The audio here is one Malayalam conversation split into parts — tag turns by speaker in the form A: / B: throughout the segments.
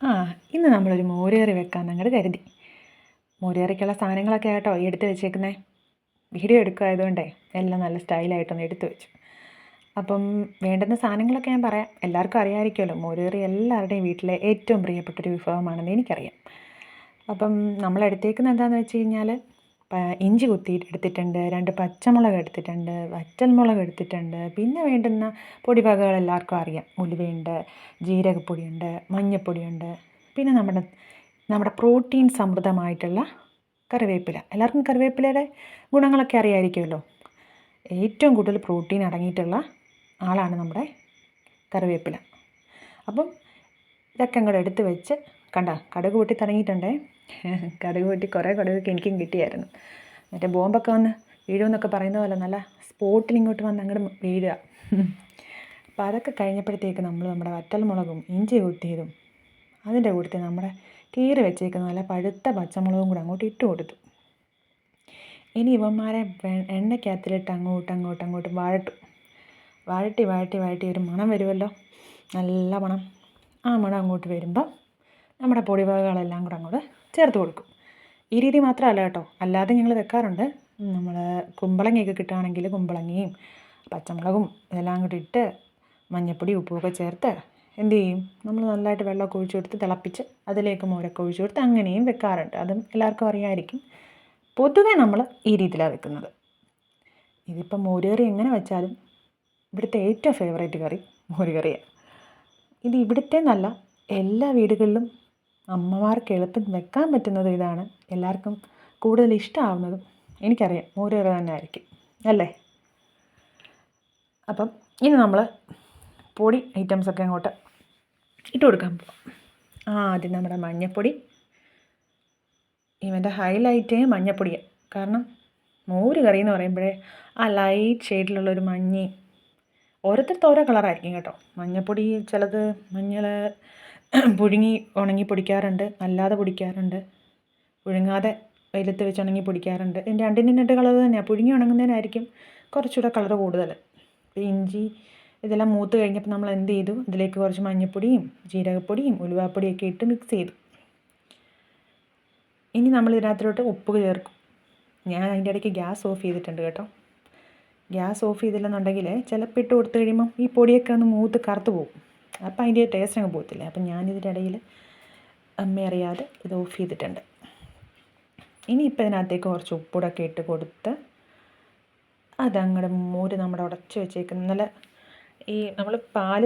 A: ആ ഇന്ന് നമ്മളൊരു മോരുകറി വെക്കാൻ അങ്ങോട്ട് കരുതി. മോരുകറിക്കുള്ള സാധനങ്ങളൊക്കെ ആയിട്ടോ ഈ എടുത്ത് വെച്ചേക്കുന്നത് വീഡിയോ എടുക്കുമായതുകൊണ്ടേ എല്ലാം നല്ല സ്റ്റൈലായിട്ടൊന്ന് എടുത്തു വെച്ചു. അപ്പം വേണ്ടുന്ന സാധനങ്ങളൊക്കെ ഞാൻ പറയാം. എല്ലാവർക്കും അറിയാമായിരിക്കുമല്ലോ മോരുകറി എല്ലാവരുടെയും വീട്ടിലെ ഏറ്റവും പ്രിയപ്പെട്ടൊരു വിഭവമാണെന്ന് എനിക്കറിയാം. അപ്പം നമ്മൾ എടുത്തേക്കുന്നത് എന്താണെന്ന് വെച്ച് കഴിഞ്ഞാൽ ഇഞ്ചി കുത്തിയിട്ട് എടുത്തിട്ടുണ്ട് രണ്ട് പച്ചമുളക് എടുത്തിട്ടുണ്ട് വറ്റൽമുളക് എടുത്തിട്ടുണ്ട്. പിന്നെ വേണ്ടുന്ന പൊടിവകകൾ എല്ലാവർക്കും അറിയാം. ഉലുവയുണ്ട് ജീരകപ്പൊടിയുണ്ട് മഞ്ഞൾപ്പൊടിയുണ്ട് പിന്നെ നമ്മുടെ നമ്മുടെ പ്രോട്ടീൻ സമൃദ്ധമായിട്ടുള്ള കറിവേപ്പില. എല്ലാവർക്കും കറിവേപ്പിലയുടെ ഗുണങ്ങളൊക്കെ അറിയാമായിരിക്കുമല്ലോ ഏറ്റവും കൂടുതൽ പ്രോട്ടീൻ അടങ്ങിയിട്ടുള്ള ആളാണ് നമ്മുടെ കറിവേപ്പില. അപ്പം ഇതൊക്കെ അങ്ങോട്ട് എടുത്ത് വെച്ച് കണ്ട? കടുക് പൊട്ടി തുടങ്ങിയിട്ടുണ്ടേ. കടുക് പൊട്ടി കുറേ കടുകൊക്കെ എനിക്കും കിട്ടിയായിരുന്നു. മറ്റേ ബോംബൊക്കെ വന്ന് വീഴുമെന്നൊക്കെ പറയുന്ന പോലെ നല്ല സ്പോട്ടിൽ ഇങ്ങോട്ട് വന്ന് അങ്ങോട്ട് വീഴുക. അപ്പോൾ അതൊക്കെ കഴിഞ്ഞപ്പോഴത്തേക്ക് നമ്മൾ നമ്മുടെ വറ്റൽ മുളകും ഇഞ്ചി കൂട്ടിയതും അതിന്റെ കൂട്ടത്തിൽ നമ്മുടെ കീറി വെച്ചേക്കുന്ന നല്ല പഴുത്ത പച്ചമുളകും കൂടെ അങ്ങോട്ട് ഇട്ട് കൊടുത്തു. ഇനി ഇവന്മാരെ എണ്ണയ്ക്കകത്തിലിട്ട് അങ്ങോട്ട് അങ്ങോട്ട് അങ്ങോട്ട് വഴട്ടും. വഴട്ടി വഴട്ടി വഴട്ടി ഒരു മണം വരുമല്ലോ. നല്ല മണം. ആ മണം അങ്ങോട്ട് വരുമ്പോൾ നമ്മുടെ പൊടിവകകളെല്ലാം കൂടെ അങ്ങോട്ട് ചേർത്ത് കൊടുക്കും. ഈ രീതി മാത്രമല്ല കേട്ടോ. അല്ലാതെ ഞങ്ങൾ വെക്കാറുണ്ട്. നമ്മൾ കുമ്പളങ്ങയൊക്കെ കിട്ടുകയാണെങ്കിൽ കുമ്പളങ്ങയും പച്ചമുളകും ഇതെല്ലാം കൂടി ഇട്ട് മഞ്ഞപ്പൊടി ഉപ്പുമൊക്കെ ചേർത്ത് എന്ത് ചെയ്യും? നമ്മൾ നല്ലതായിട്ട് വെള്ളമൊക്കെ ഒഴിച്ചു കൊടുത്ത് തിളപ്പിച്ച് അതിലേക്ക് മോരൊക്കെ ഒഴിച്ചു കൊടുത്ത് അങ്ങനെയും വെക്കാറുണ്ട്. അതും എല്ലാവർക്കും അറിയാമായിരിക്കും പൊതുവേ നമ്മൾ ഈ രീതിയിലാണ് വെക്കുന്നത്. ഇതിപ്പോൾ മോരുകറി എങ്ങനെ വെച്ചാലും ഇവിടുത്തെ ഏറ്റവും ഫേവറേറ്റ് കറി മോരുകറിയാണ് ഇത് ഇവിടുത്തെ നല്ല എല്ലാ വീടുകളിലും അമ്മമാർക്ക് എളുപ്പം വെക്കാൻ പറ്റുന്നത് ഇതാണ്. എല്ലാവർക്കും കൂടുതൽ ഇഷ്ടമാവുന്നതും എനിക്കറിയാം. മോരുകറി തന്നെ ആയിരിക്കും അല്ലേ? അപ്പം ഇനി നമ്മൾ പൊടി ഐറ്റംസൊക്കെ അങ്ങോട്ട് ഇട്ട് കൊടുക്കാൻ ആ ആദ്യം നമ്മുടെ മഞ്ഞപ്പൊടി. ഇവന്റെ ഹൈലൈറ്റ് മഞ്ഞപ്പൊടിയാണ് കാരണം മോര് കറി എന്ന് പറയുമ്പോഴേ ആ ലൈറ്റ് ഷെയ്ഡിലുള്ള ഒരു മഞ്ഞ ഓരോരുത്തർക്ക് ഓരോ കളറായിരിക്കും കേട്ടോ. മഞ്ഞപ്പൊടി ചിലത് മഞ്ഞൾ പുഴുങ്ങി ഉണങ്ങി പൊടിക്കാറുണ്ട്. അല്ലാതെ പൊടിക്കാറുണ്ട്. പുഴുങ്ങാതെ വെയിലത്ത് വെച്ച് ഉണങ്ങി പൊടിക്കാറുണ്ട്. ഇതിന് രണ്ടിനും രണ്ട് കളർ തന്നെയാണ് പുഴുങ്ങി ഉണങ്ങുന്നതിനായിരിക്കും കുറച്ചുകൂടെ കളർ കൂടുതൽ ഇഞ്ചി ഇതെല്ലാം മൂത്ത് കഴിഞ്ഞപ്പോൾ നമ്മൾ എന്ത് ചെയ്തു? ഇതിലേക്ക് കുറച്ച് മഞ്ഞൾപ്പൊടിയും ജീരകപ്പൊടിയും ഉലുവാപ്പൊടിയൊക്കെ ഇട്ട് മിക്സ് ചെയ്തു. ഇനി നമ്മൾ ഇതിനകത്തോട്ട് ഉപ്പ് ചേർക്കും. ഞാൻ അതിന്റെ ഇടയ്ക്ക് ഗ്യാസ് ഓഫ് ചെയ്തിട്ടുണ്ട് കേട്ടോ. ഗ്യാസ് ഓഫ് ചെയ്തില്ലെന്നുണ്ടെങ്കിൽ ചിലപ്പോൾ ഇട്ട് കൊടുത്തു കഴിയുമ്പം ഈ പൊടിയൊക്കെ ഒന്ന് മൂത്ത് കറുത്ത് പോകും. അപ്പോൾ അതിന്റെ ടേസ്റ്റ് അങ്ങ് പോകത്തില്ല. അപ്പം ഞാനിതിന്റെ ഇടയിൽ അമ്മ അറിയാതെ ഇത് ഓഫ് ചെയ്തിട്ടുണ്ട്. ഇനി ഇപ്പം ഇതിനകത്തേക്ക് കുറച്ച് ഉപ്പൂടൊക്കെ ഇട്ട് കൊടുത്ത് അതങ്ങടെ മോര് നമ്മുടെ ഉടച്ച് വെച്ചേക്കുന്ന നല്ല ഈ നമ്മൾ പാൽ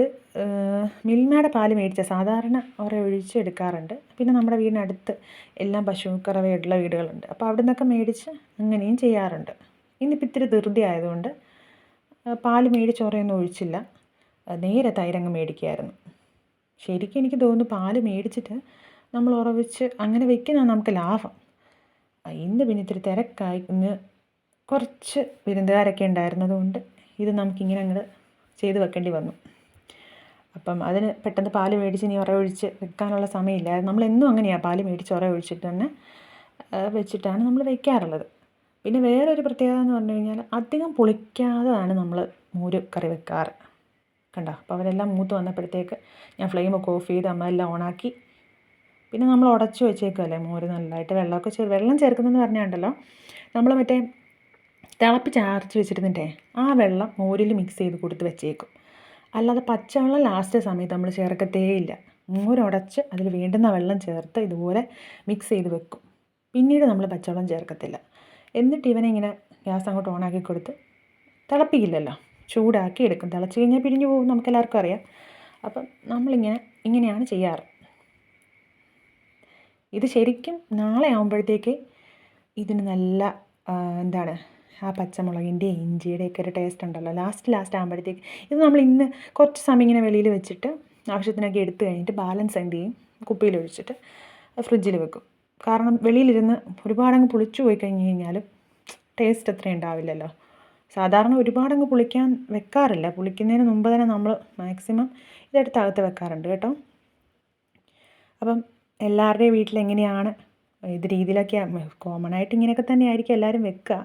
A: മിൽമയുടെ പാൽ മേടിച്ച സാധാരണ അവരെ ഒഴിച്ച് എടുക്കാറുണ്ട്. പിന്നെ നമ്മുടെ വീടിനടുത്ത് എല്ലാം പശു കറവയുള്ള വീടുകളുണ്ട്. അപ്പോൾ അവിടെ നിന്നൊക്കെ മേടിച്ച് അങ്ങനെയും ചെയ്യാറുണ്ട്. ഇന്നിപ്പോൾ ഇത്തിരി ധൃതി ആയതുകൊണ്ട് പാൽ മേടിച്ച് ഉറയൊന്നും ഒഴിച്ചില്ല. നേരെ തൈരങ്ങ് മേടിക്കുകയായിരുന്നു ശരിക്കും എനിക്ക് തോന്നുന്നു പാൽ മേടിച്ചിട്ട് നമ്മൾ ഉറവിച്ച് അങ്ങനെ വെക്കുന്നതാണ് നമുക്ക് ലാഭം. ഇന്ന് പിന്നെ ഇത്തിരി തിരക്കായി. ഇന്ന് കുറച്ച് വിരുന്നുകാരൊക്കെ ഉണ്ടായിരുന്നതുകൊണ്ട് ഇത് നമുക്കിങ്ങനെ അങ്ങോട്ട് ചെയ്ത് വെക്കേണ്ടി വന്നു. അപ്പം അതിന് പെട്ടെന്ന് പാൽ മേടിച്ച് ഇനി ഉറവൊഴിച്ച് ഒഴിച്ച് വെക്കാനുള്ള സമയമില്ല നമ്മളെന്നും അങ്ങനെയാണ് പാൽ മേടിച്ച് ഉറവൊഴിച്ചിട്ട് തന്നെ വെച്ചിട്ടാണ് നമ്മൾ വെക്കാറുള്ളത്. പിന്നെ വേറൊരു പ്രത്യേകത എന്ന് പറഞ്ഞു കഴിഞ്ഞാൽ അധികം പുളിക്കാതെയാണ് നമ്മൾ മോര് കറി വെക്കാറ്. കണ്ടോ? അപ്പോൾ അവരെല്ലാം മൂത്ത് വന്നപ്പോഴത്തേക്ക് ഞാൻ ഫ്ലെയിം ഒക്കെ ഓഫ് ചെയ്ത് അമ്മ എല്ലാം ഓണാക്കി. പിന്നെ നമ്മൾ ഉടച്ചു വെച്ചേക്കുമല്ലേ മോര്? നല്ലതായിട്ട് വെള്ളമൊക്കെ ചേർ വെള്ളം ചേർക്കുന്നതെന്ന് പറഞ്ഞാണ്ടല്ലോ. നമ്മൾ മറ്റേ തിളപ്പിച്ച് ആർച്ച് വെച്ചിരുന്നിട്ടേ ആ വെള്ളം മോരിൽ മിക്സ് ചെയ്ത് കൊടുത്ത് വെച്ചേക്കും. അല്ലാതെ പച്ചവെള്ളം ലാസ്റ്റ് സമയത്ത് നമ്മൾ ചേർക്കത്തേയില്ല മോരുടച്ച് അതിൽ വേണ്ടുന്ന വെള്ളം ചേർത്ത് ഇതുപോലെ മിക്സ് ചെയ്ത് വെക്കും. പിന്നീട് നമ്മൾ പച്ചവെള്ളം ചേർക്കത്തില്ല. എന്നിട്ട് ഇവനെ ഇങ്ങനെ ഗ്യാസ് അങ്ങോട്ട് ഓണാക്കി കൊടുത്ത് തിളപ്പിക്കില്ലല്ലോ. ചൂടാക്കി എടുക്കും. തിളച്ച് കഴിഞ്ഞാൽ പിരിഞ്ഞു പോകും നമുക്കെല്ലാവർക്കും അറിയാം. അപ്പം നമ്മളിങ്ങനെ ഇങ്ങനെയാണ് ചെയ്യാറ്. ഇത് ശരിക്കും നാളെ ആകുമ്പോഴത്തേക്ക് ഇതിന് നല്ല എന്താണ് ആ പച്ചമുളകിന്റെ ഇഞ്ചിയുടെയൊക്കെ ഒരു ടേസ്റ്റ് ഉണ്ടല്ലോ. ലാസ്റ്റ് ലാസ്റ്റ് ആകുമ്പോഴത്തേക്ക് ഇത് നമ്മൾ ഇന്ന് കുറച്ച് സമയം ഇങ്ങനെ വെളിയിൽ വെച്ചിട്ട് ആവശ്യത്തിനൊക്കെ എടുത്തു കഴിഞ്ഞിട്ട് ബാലൻസ് എന്ത് ചെയ്യും? കുപ്പിയിൽ ഒഴിച്ചിട്ട് ഫ്രിഡ്ജിൽ വെക്കും. കാരണം വെളിയിലിരുന്ന് ഒരുപാടങ്ങ് പുളിച്ചു പോയി കഴിഞ്ഞ് കഴിഞ്ഞാലും ടേസ്റ്റ് അത്രയും ഉണ്ടാവില്ലല്ലോ. സാധാരണ ഒരുപാടങ്ങ് പുളിക്കാൻ വെക്കാറില്ല. പുളിക്കുന്നതിന് മുമ്പ് തന്നെ നമ്മൾ മാക്സിമം ഇതെടുത്ത് അകത്ത് വെക്കാറുണ്ട് കേട്ടോ. അപ്പം എല്ലാവരുടെയും വീട്ടിൽ എങ്ങനെയാണ് ഇത് രീതിയിലൊക്കെ കോമൺ ആയിട്ട് ഇങ്ങനെയൊക്കെ തന്നെ ആയിരിക്കും എല്ലാവരും വെക്കുക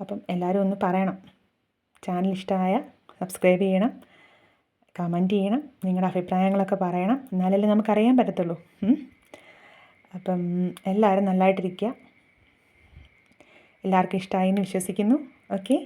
A: അപ്പം എല്ലാവരും ഒന്ന് പറയണം. ചാനൽ ഇഷ്ടമായ സബ്സ്ക്രൈബ് ചെയ്യണം. കമന്റ് ചെയ്യണം. നിങ്ങളുടെ അഭിപ്രായങ്ങളൊക്കെ പറയണം. എന്നാലല്ലേ നമുക്കറിയാൻ പറ്റത്തുള്ളൂ. അപ്പം എല്ലാവരും നല്ലതായിട്ടിരിക്കുക എല്ലാവർക്കും ഇഷ്ടമായി എന്ന് വിശ്വസിക്കുന്നു. ഓക്കെ